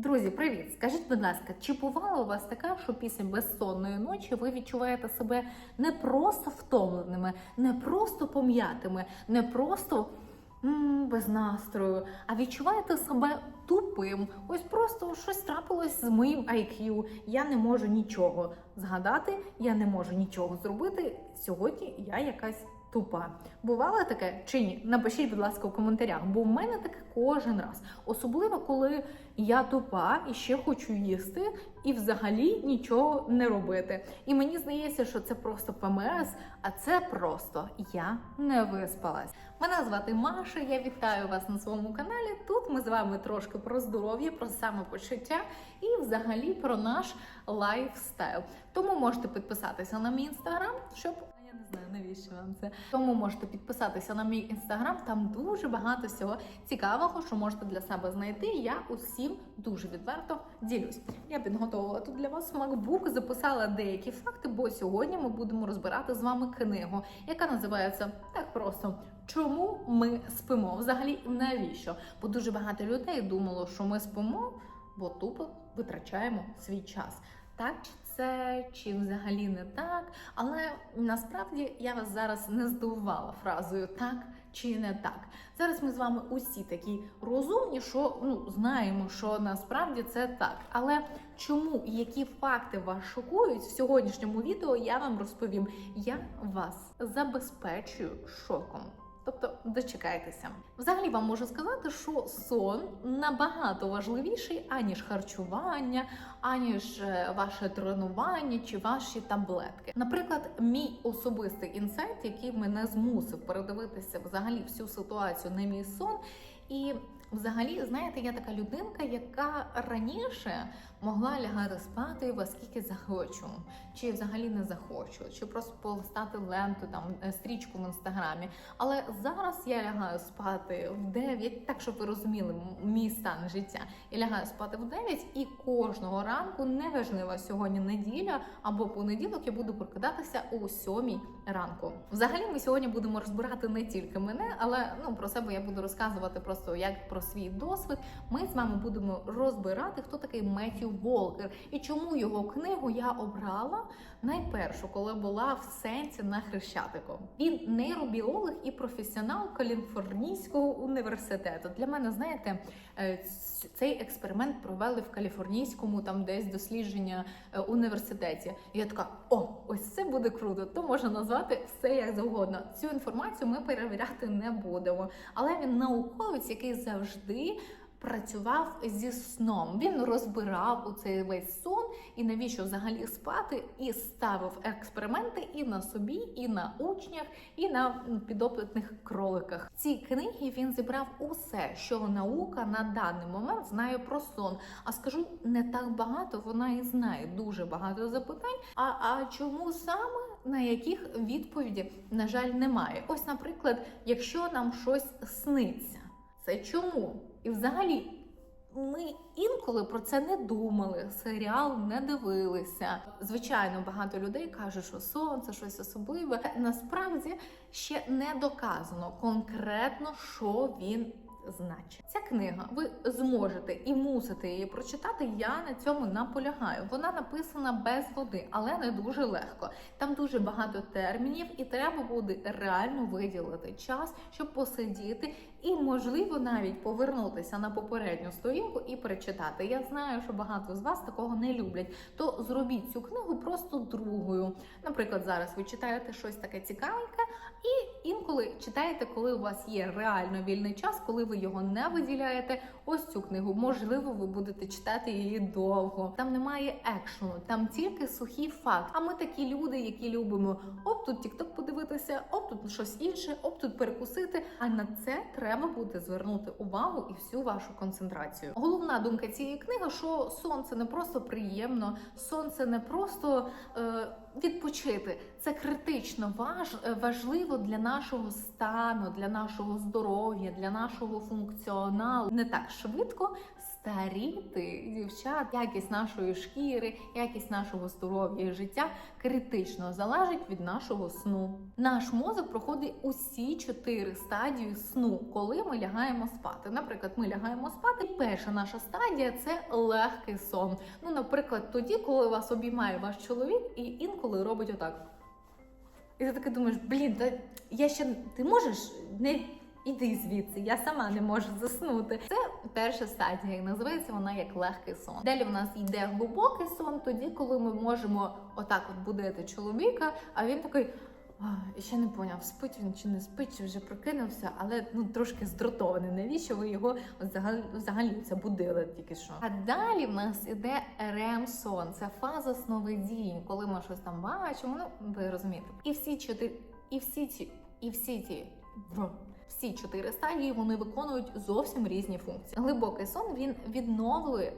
Друзі, привіт! Скажіть, будь ласка, чи бувало у вас таке, що після безсонної ночі ви відчуваєте себе не просто втомленими, не просто пом'ятими, не просто м, без настрою, а відчуваєте себе тупим? Ось просто щось трапилось з моїм IQ. Я не можу нічого згадати, я не можу нічого зробити. Сьогодні я якась. Тупа. Бувало таке чи ні? Напишіть, будь ласка, у коментарях, бо в мене таке кожен раз. Особливо, коли я тупа і ще хочу їсти, і взагалі нічого не робити. І мені здається, що це просто ПМС, а це просто я не виспалась. Мене звати Маша. Я вітаю вас на своєму каналі. Тут ми з вами трошки про здоров'я, про самопочуття і взагалі про наш лайфстайл. Тому можете підписатися на мій інстаграм, щоб я не знаю, навіщо вам це. Тому можете підписатися на мій інстаграм. Там дуже багато всього цікавого, що можете для себе знайти. Я усім дуже відверто ділюсь. Я підготувала тут для вас MacBook, записала деякі факти, бо сьогодні ми будемо розбирати з вами книгу, яка називається так просто. Чому ми спимо? Взагалі, навіщо? Бо дуже багато людей думало, що ми спимо, бо тупо витрачаємо свій час. Так чи це, чи взагалі не так. Але насправді я вас зараз не здивувала фразою так чи не так. Зараз ми з вами усі такі розумні, що ну знаємо, що насправді це так. Але чому і які факти вас шокують в сьогоднішньому відео, я вам розповім. Я вас забезпечую шоком. Тобто дочекайтеся. Взагалі вам можу сказати, що сон набагато важливіший, аніж харчування, аніж е, ваше тренування чи ваші таблетки. Наприклад, мій особистий інсайт, який мене змусив передивитися взагалі всю ситуацію на мій сон. І взагалі, знаєте, я така людинка, яка раніше могла лягати спати во скільки захочу, чи взагалі не захочу, чи просто полистати ленту там е, стрічку в інстаграмі. Але зараз я лягаю спати в 9, так щоб ви розуміли мій стан життя. Я лягаю спати в 9 і кожного ранку, неважливо сьогодні неділя або понеділок, я буду прокидатися о 7 ранку. Взагалі, ми сьогодні будемо розбирати не тільки мене, але ну про себе я буду розказувати просто як про свій досвід. Ми з вами будемо розбирати, хто такий Меттю Волкер і чому його книгу я обрала найпершу, коли була в сенсі на хрещатику. Він нейробіолог і професіонал Каліфорнійського університету. Для мене, знаєте, е, цей експеримент провели в Каліфорнійському там десь дослідження е, університеті. І я така: о, ось це буде круто. То можна назвати все як завгодно. Цю інформацію ми перевіряти не будемо. Але він науковець, який завжди. Працював зі сном. Він розбирав у цей весь сон і навіщо взагалі спати, і ставив експерименти і на собі, і на учнях, і на підопитних кроликах. В цій книгі він зібрав усе, що наука на даний момент знає про сон. А скажу не так багато, вона і знає дуже багато запитань. А, а чому саме? На яких відповіді, на жаль, немає. Ось, наприклад, якщо нам щось сниться, це чому? І взагалі. Ми інколи про це не думали, серіал не дивилися. Звичайно, багато людей кажуть, що сонце щось особливе. Насправді ще не доказано конкретно, що він значить. Ця книга ви зможете і мусите її прочитати. Я на цьому наполягаю. Вона написана без води, але не дуже легко. Там дуже багато термінів, і треба буде реально виділити час, щоб посидіти і, можливо, навіть повернутися на попередню сторінку і перечитати. Я знаю, що багато з вас такого не люблять. То зробіть цю книгу просто другою. Наприклад, зараз ви читаєте щось таке цікавеньке, і інколи читаєте, коли у вас є реально вільний час, коли ви його не виділяєте. Ось цю книгу. Можливо, ви будете читати її довго. Там немає екшену, там тільки сухий факт. А ми такі люди, які любимо оп, тут тікток подивитися, оп, тут щось інше, оп, тут перекусити. А на це треба буде звернути увагу і всю вашу концентрацію. Головна думка цієї книги, що сон це не просто приємно, сон це не просто е, відпочити. Це критично важ, важливо для нашого стану, для нашого здоров'я, для нашого функціоналу. Не так швидко старіти, дівчат, якість нашої шкіри, якість нашого здоров'я і життя критично залежить від нашого сну. Наш мозок проходить усі чотири стадії сну, коли ми лягаємо спати. Наприклад, ми лягаємо спати. і Перша наша стадія це легкий сон. Ну, наприклад, тоді, коли вас обіймає ваш чоловік, і інколи робить отак. І ти таки думаєш, блін, та я ще ти можеш не іди звідси, я сама не можу заснути. Це перша стадія, і називається вона як легкий сон. Далі в нас йде глибокий сон, тоді, коли ми можемо отак от будити чоловіка, а він такий. «А, Ще не поняв, спить він чи не спить, чи вже прокинувся, але ну трошки здратований. Навіщо ви його взагалі, взагалі це будили тільки що? А далі в нас іде REM-сон. Це фаза сновидінь, коли ми щось там бачимо. Ну ви розумієте, і всі чотири, і всі ці, і всі ці. Всі чотири стадії вони виконують зовсім різні функції. Глибокий сон він відновлює,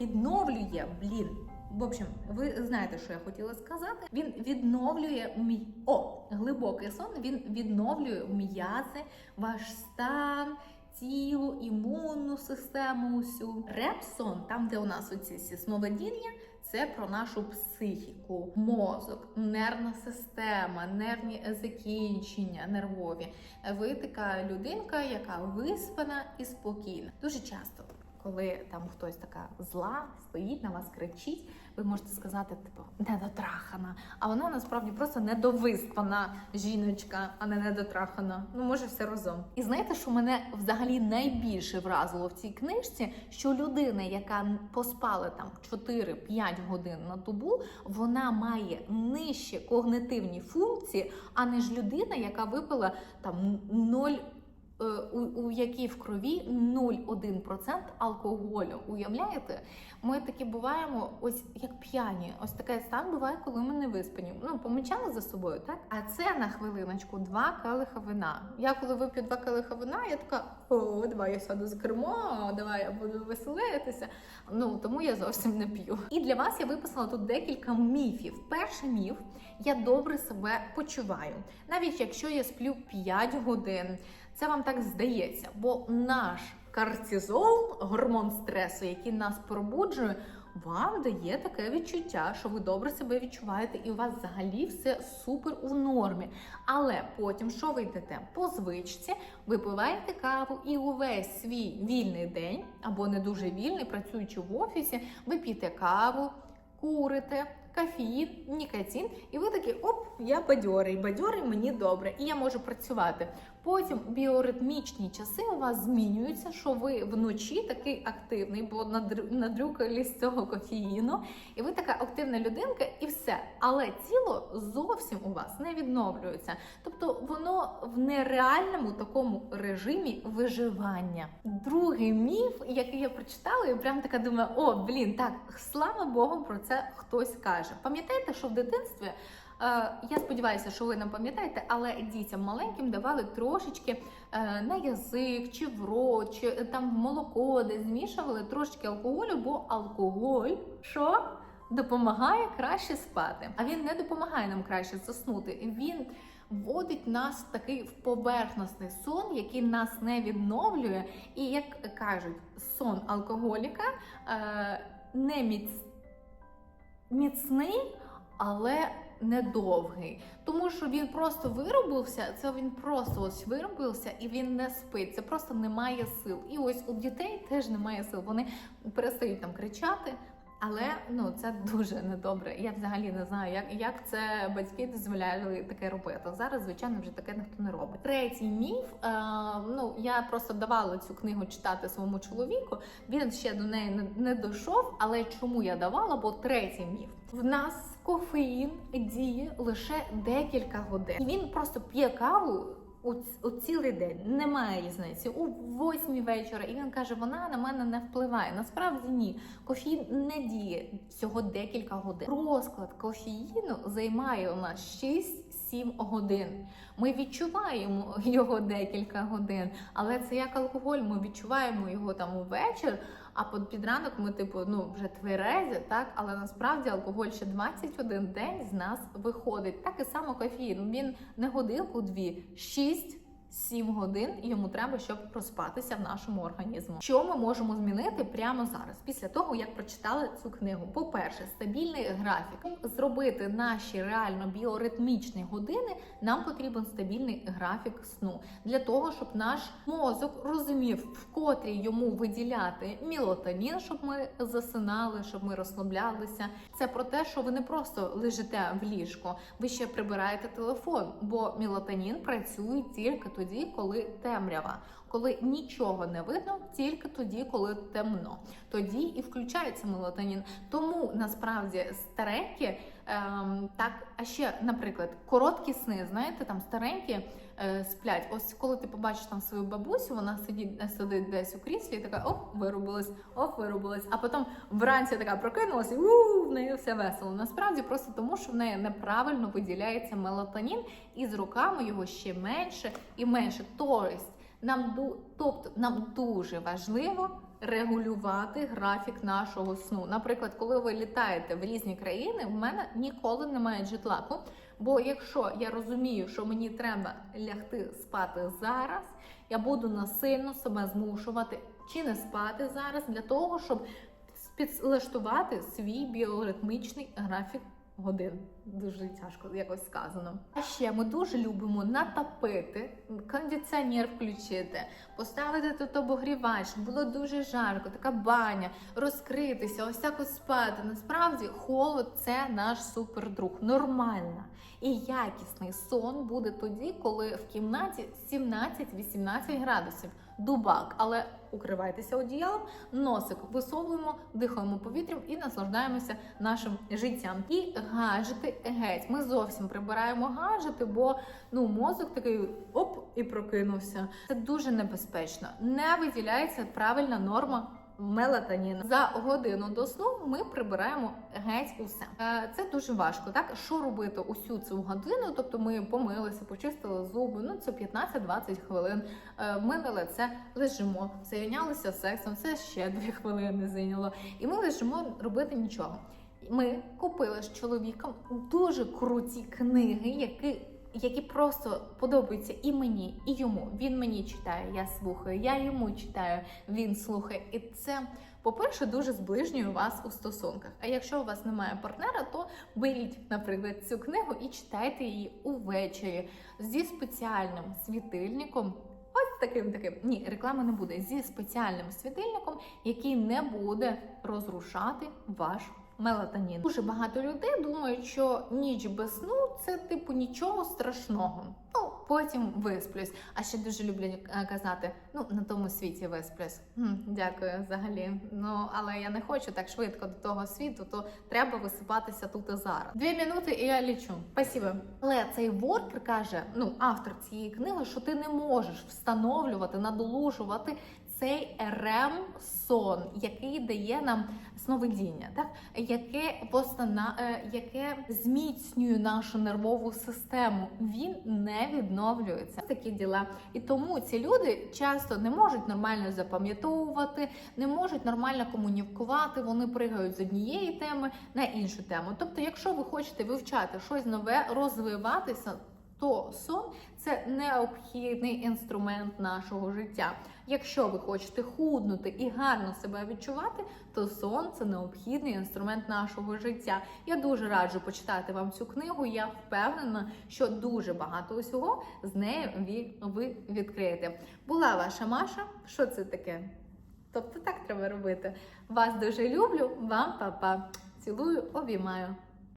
відновлює, блін. В общем, ви знаєте, що я хотіла сказати. Він відновлює мій о, глибокий сон. Він відновлює м'язи, ваш стан, тіло, імунну систему. Усю репсон, там де у нас оці всі сновидіння, це про нашу психіку, мозок, нервна система, нервні закінчення, нервові. Ви така людинка, яка виспана і спокійна. Дуже часто, коли там хтось така зла стоїть на вас, кричить, ви можете сказати, типу, недотрахана. А вона насправді просто недовиспана жіночка, а не недотрахана. Ну, може, все разом. І знаєте, що мене взагалі найбільше вразило в цій книжці, що людина, яка поспала там 4-5 годин на добу, вона має нижчі когнитивні функції, а не ж людина, яка випила там 0 е, у, у якій в крові 0,1% алкоголю. Уявляєте? Ми такі буваємо, ось як п'яні. Ось такий стан буває, коли ми не виспані. Ну, помічали за собою, так? А це на хвилиночку два келиха вина. Я коли вип'ю два келиха вина, я така: о, давай я сяду за кермо, давай я буду веселитися. Ну тому я зовсім не п'ю. І для вас я виписала тут декілька міфів. Перший міф я добре себе почуваю, навіть якщо я сплю 5 годин. Це вам так здається, бо наш кортизол, гормон стресу, який нас пробуджує, вам дає таке відчуття, що ви добре себе відчуваєте, і у вас взагалі все супер у нормі. Але потім, що ви йдете по звичці, випиваєте каву, і увесь свій вільний день або не дуже вільний, працюючи в офісі, ви п'єте каву, курите. Кофеїн, нікотин, і ви такі оп, я бадьорий, бадьорий мені добре, і я можу працювати. Потім біоритмічні часи у вас змінюються, що ви вночі такий активний, бо надрю- надрюкались цього кофеїну, і ви така активна людинка, і все. Але тіло зовсім у вас не відновлюється. Тобто воно в нереальному такому режимі виживання. Другий міф, який я прочитала, і прям така думаю: о, блін, так, слава Богу, про це хтось каже. Пам'ятаєте, що в дитинстві. Е, Я сподіваюся, що ви не пам'ятаєте, але дітям маленьким давали трошечки е, на язик чи в рот, чи е, там в молоко, де змішували трошечки алкоголю, бо алкоголь що допомагає краще спати. А він не допомагає нам краще заснути. Він вводить нас в такий в поверхностний сон, який нас не відновлює. І як кажуть, сон алкоголіка не міцний, але недовгий. Тому що він просто виробився, це він просто ось виробився і він не спить. Це просто немає сил. І ось у дітей теж немає сил. Вони перестають там кричати. Але ну це дуже недобре. Я взагалі не знаю, як, як це батьки дозволяли таке робити. Зараз, звичайно, вже таке ніхто не робить. Третій міф. Е, ну я просто давала цю книгу читати своєму чоловіку. Він ще до неї не, не дійшов. Але чому я давала? Бо третій міф в нас кофеїн діє лише декілька годин. І він просто п'є каву. У, цілий день немає різниці у восьмій вечора, і він каже: вона на мене не впливає. Насправді ні. Кофеїн не діє всього декілька годин. Розклад кофеїну займає у нас 6-7 годин. Ми відчуваємо його декілька годин, але це як алкоголь. Ми відчуваємо його там увечір. А під ранок ми, типу, ну вже тверезі, так але насправді алкоголь ще 21 день з нас виходить. Так і само кофеїн. Він не годинку, дві, шість 7 годин йому треба, щоб проспатися в нашому організму. Що ми можемо змінити прямо зараз, після того як прочитали цю книгу? По-перше, стабільний графік. Зробити наші реально біоритмічні години. Нам потрібен стабільний графік сну для того, щоб наш мозок розумів, в котрі йому виділяти мелатонін, щоб ми засинали, щоб ми розслаблялися. Це про те, що ви не просто лежите в ліжку, ви ще прибираєте телефон, бо мелатонін працює тільки тоді, коли темрява. Коли нічого не видно, тільки тоді, коли темно, тоді і включається мелатонін. Тому насправді старенькі ем, так, а ще, наприклад, короткі сни, знаєте, там старенькі е, сплять. Ось коли ти побачиш там свою бабусю, вона сидить сидить десь у кріслі, і така оп, вирубилась, оп, вирубилась. А потім вранці така прокинулася, і у в неї все весело. Насправді просто тому, що в неї неправильно виділяється мелатонін, і з роками його ще менше і менше. Тобто нам тобто нам дуже важливо регулювати графік нашого сну. Наприклад, коли ви літаєте в різні країни, в мене ніколи немає джетлаку. Бо якщо я розумію, що мені треба лягти спати зараз, я буду насильно себе змушувати чи не спати зараз для того, щоб підлаштувати свій біоритмічний графік годин. Дуже тяжко якось сказано. А ще ми дуже любимо натопити, кондиціонер включити, поставити тут обогрівач, було дуже жарко, така баня, розкритися, ось так ось спати. Насправді холод це наш супердруг, нормально. І якісний сон буде тоді, коли в кімнаті 17-18 градусів. Дубак, але укривайтеся одіялом, носик висовуємо, дихаємо повітрям і наслаждаємося нашим життям. І гаджети геть. Ми зовсім прибираємо гаджети, бо ну мозок такий оп і прокинувся. Це дуже небезпечно. Не виділяється правильна норма. Мелатонін за годину до сну ми прибираємо геть усе. Е, Це дуже важко. Так що робити усю цю годину? Тобто ми помилися, почистили зуби. Ну це 15-20 хвилин. Е, Мили лице, лежимо, зайнялися сексом. Це ще 2 хвилини зайняло. І ми лежимо робити нічого. Ми купили з чоловіком дуже круті книги, які. Які просто подобаються і мені, і йому. Він мені читає, я слухаю, я йому читаю, він слухає. І це, по-перше, дуже зближнює вас у стосунках. А якщо у вас немає партнера, то беріть, наприклад, цю книгу і читайте її увечері зі спеціальним світильником. Ось таким таким. Ні, реклами не буде. Зі спеціальним світильником, який не буде розрушати ваш мелатонін. Дуже багато людей думають, що ніч без сну це типу нічого страшного. Ну потім висплюсь. А ще дуже люблять е, казати: ну на тому світі висплюсь. Хм, дякую, взагалі. Ну але я не хочу так швидко до того світу, то треба висипатися тут і зараз. Дві минути, і я лічу. Спасибо. Але цей воркер каже, ну автор цієї книги, що ти не можеш встановлювати, надолужувати цей рем сон, який дає нам сновидіння, так яке постана, е, яке зміцнює нашу нервову систему. Він не відновлюється. Такі діла. І тому ці люди часто не можуть нормально запам'ятовувати, не можуть нормально комунікувати. Вони пригають з однієї теми на іншу тему. Тобто, якщо ви хочете вивчати щось нове, розвиватися. То сон це необхідний інструмент нашого життя. Якщо ви хочете худнути і гарно себе відчувати, то сон це необхідний інструмент нашого життя. Я дуже раджу почитати вам цю книгу. Я впевнена, що дуже багато усього з нею ви- відкриєте. Була ваша Маша. Що це таке? Тобто так треба робити. Вас дуже люблю, вам па-па. Цілую, обіймаю.